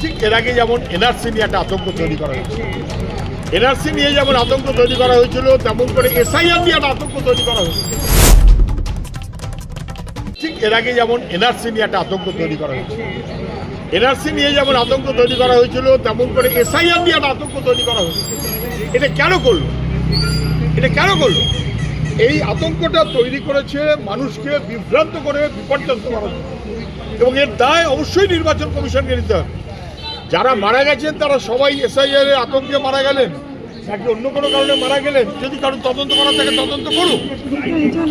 ঠিক এর আগে যেমন এনআরসি নিয়ে একটা আতঙ্ক তৈরি করা হয়েছিল। এনআরসি নিয়ে যেমন আতঙ্ক তৈরি করা হয়েছিল, তেমন করে এসআইআর নিয়ে একটা আতঙ্ক তৈরি করা হয়েছিল। ঠিক এর আগে যেমন এনআরসি নিয়ে একটা আতঙ্ক তৈরি করা হয়েছিল। এনআরসি নিয়ে যেমন আতঙ্ক তৈরি করা হয়েছিল, তেমন করে এসআইআর নিয়ে একটা আতঙ্ক তৈরি করা হয়েছিল। এটা কেন করল? এটা কেন করল? এই আতঙ্কটা তৈরি করেছে মানুষকে বিভ্রান্ত করে, বিপর্যস্ত করা এবং এর দায় অবশ্যই নির্বাচন কমিশনকে নিতে হবে। যারা মারা গেছেন, তারা সবাই এসআইআর এর আতঙ্কে মারা গেলেন। নাকি অন্য কোনো কারণে মারা গেলেন? যদি কারণ তদন্ত করা থাকে, তদন্ত করুক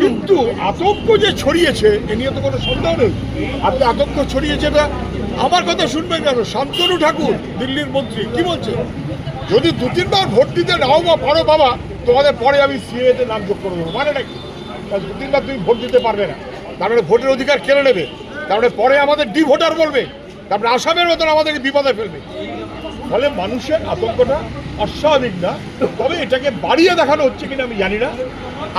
কিন্তু আতঙ্ক যে ছড়িয়েছে, এ নিয়ে তো কোনো সন্দেহ নেই। আপনি আতঙ্ক ছড়িয়েছে না। আমার কথা শুনবেন কেন? শান্তনু ঠাকুর, দিল্লির মন্ত্রী, কি বলছে? যদি দু তিনবার ভোট দিতে নাও বা পারো বাবা, তোমাদের পরে আমি সিএতে নাম যোগ করে দেবো মানে নাকি? দু তিনবার তুমি ভোট দিতে পারবে না। তারপরে ভোটের অধিকার কেড়ে নেবে। তারপরে পরে আমাদের ডি ভোটার বলবে। তারপরে আসামের মতন আমাদেরকে বিপদে ফেলবে। ফলে মানুষের আতঙ্কটা অস্বাভাবিক না তবে এটাকে বাড়িয়ে দেখানো হচ্ছে কিনা আমি জানি না।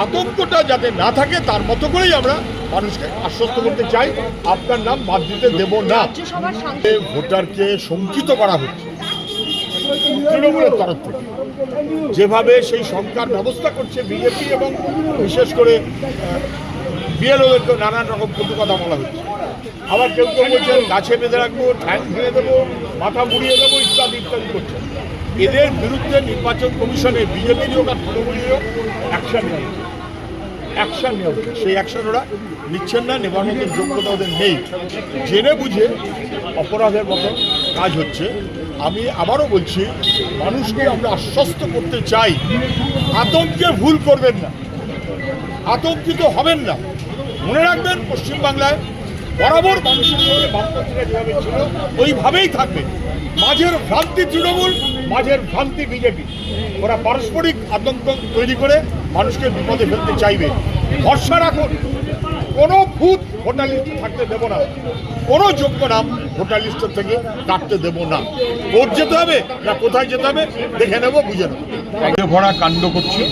আতঙ্কটা যাতে না থাকে তার মতো করেই আমরা মানুষকে আশ্বস্ত করতে চাই। আপনার নাম বাদ দিতে দেব না। ভোটারকে শঙ্কিত করা হচ্ছে। তৃণমূলের তরফ থেকে। যেভাবে সেই সংখ্যার ব্যবস্থা করছে বিজেপি এবং বিশেষ করে বিএলওদেরকে নানান রকম কটু কথা বলা হচ্ছে। আবার কেউ কেউ বলছেন, গাছে বেঁধে রাখব, ঠ্যাং ভেঙে দেবো, মাথা মুড়িয়ে দেবো, ইত্যাদি ইত্যাদি করছে এদের বিরুদ্ধে নির্বাচন কমিশনে বিজেপির হোক আর তৃণমূলের হোক অ্যাকশন নেওয়া। অ্যাকশন নেওয়া। সেই অ্যাকশন ওরা নিচ্ছেন না, নেবার মতো যোগ্যতা ওদের নেই। জেনে বুঝে অপরাধের মতো কাজ হচ্ছে। আমি আবারও বলছি, মানুষকে আমরা আশ্বস্ত করতে চাই। আতঙ্কে ভুল করবেন না। আতঙ্কিত হবেন না। মনে রাখবেন, পশ্চিমবাংলায় বরাবর মানুষের সঙ্গে বামপন্থীরা যেভাবে ছিল, ওইভাবেই থাকবে। মাঝের ভ্রান্তি তৃণমূল, মাঝের ভ্রান্তি বিজেপি। ওরা পারস্পরিক আতঙ্ক তৈরি করে মানুষকে বিপদে ফেলতে চাইবে। ভরসা রাখুন। কোনো ভূত ভোটার লিস্টে থাকতে দেবো না। কোনো যোগ্য নাম ভোটার লিস্টের থেকে কাটতে দেবো না। ভোট যেতে হবে না কোথায় যেতে হবে, দেখে নেব, বুঝে নেব। ভরা কাণ্ড করছে।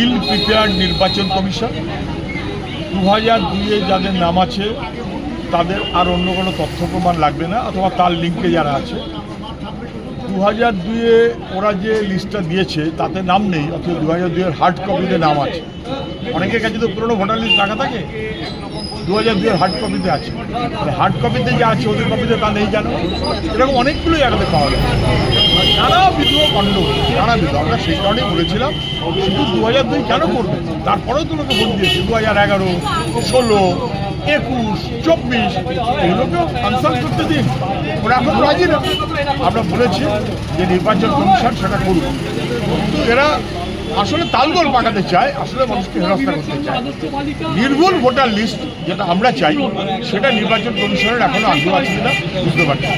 ইল প্রিপেয়ার্ড নির্বাচন কমিশন দু হাজার দুইয়ে যাদের নাম আছে, তাদের আর অন্য কোনো তথ্য প্রমাণ লাগবে না, অথবা তার লিঙ্কে যারা আছে। দু হাজার দুইয়ে ওরা যে লিস্টটা দিয়েছে, তাতে নাম নেই অথবা দু হাজার দুইয়ের হার্ড কপিতে নাম আছে। অনেকের কাছে তো পুরনো ভোটার লিস্ট রাখা থাকে। দু হাজার দুইয়ের হার্ড কপিতে আছে। হার্ড কপিতে যা আছে ওদের কপিতে তা নেই জানো? এরকম অনেকগুলো জায়গাতে পাওয়া যায় নানাবিধ কাণ্ড। নানাবিধ আমরা সেই কারণেই বলেছিলাম, শুধু দু হাজার দুই কেন করবে? তারপরেও তো লোকে ভোট দিয়েছে দু হাজার এগারো, ষোলো, একুশ, চব্বিশ। এগুলোকেও কনসাল্ট করতে দিন। ওরা এখন রাজি না। আমরা বলেছি যে নির্বাচন কমিশন সেটা করুন এরা আসলে তালগোল পাঠাতে চায়, আসলে মানুষকে হেনস্থা করতে চায়। নির্ভুল ভোটার লিস্ট যেটা আমরা চাই সেটা নির্বাচন কমিশনের এখনও আগ্রহ আছে বুঝতে পারছি।